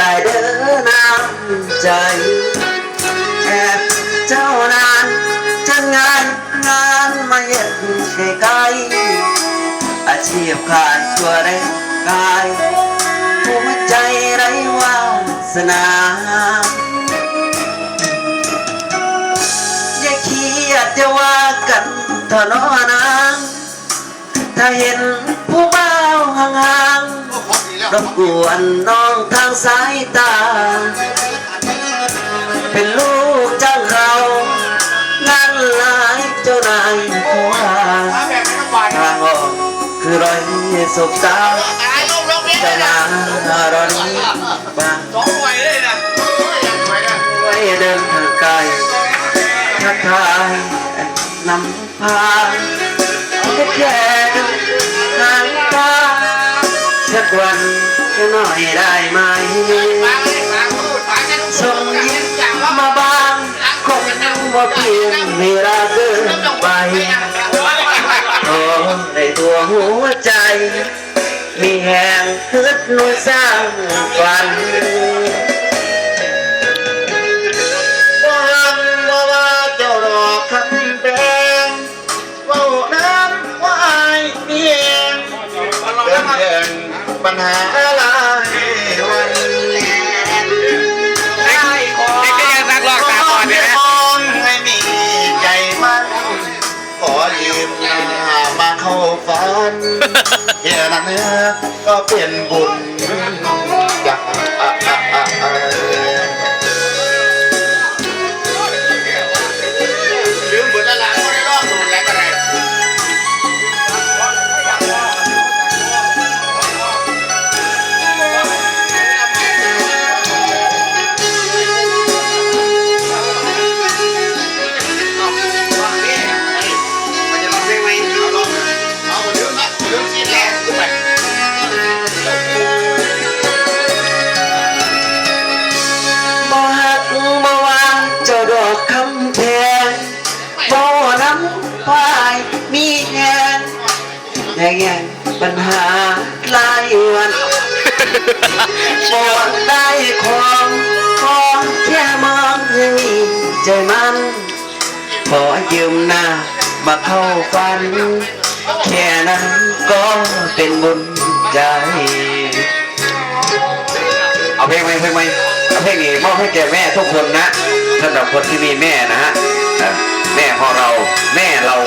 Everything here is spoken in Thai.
ลายเดินน้ำใจแอบเจ้านานจะงานงานมาเย็ดใกล้ๆอาชีพขายตัวแรงกายหัวใจไร้วาสนาอย่าเครียดจะว่ากันเถน้อนางถ้าเห็น รบกวนน้องทางสายตา เป็นลูกจ้างเขางานหลายเจ้านายหัวทางออกคือรอยศพสาวจะนารอนี้บ้างไว้เดินทางไกลทักทายนำพาแค่แค่ทาง วันจะหน่อยได้ไหมส่งยิ้มมาบ้างคงว่าเพียงเวลาเกินไปโอ้ในตัวหัวใจ มีแห่งฮึดนุนสร้างฝัน บ่ฮักบ่ว่าเจ้าดอกคำแปลงเว้าน้ำว่าอายเพียงเดินแห่งปัญหาหลายวันนี่ก็ยังรักรอกตาบอดเลยนะ องให้มีใจมัน ขอยืมหน้ามาเข้าฝัน เฮียนั้นเนื้อก็เป็นบุญ แหงแหงปัญหาหลายวันบอดได้ความขอแค่มองให้ใจมันขอยืมหน้ามาเข้าฝัน แค่นั้นก็เป็นบุญใจ เอาเพลงไหมเพลงไหมเอาเพลงนี้มอบให้แก่แม่ทุกคนนะสำหรับคนที่มีแม่นะฮะเอ่อแม่ของเราแม่เรา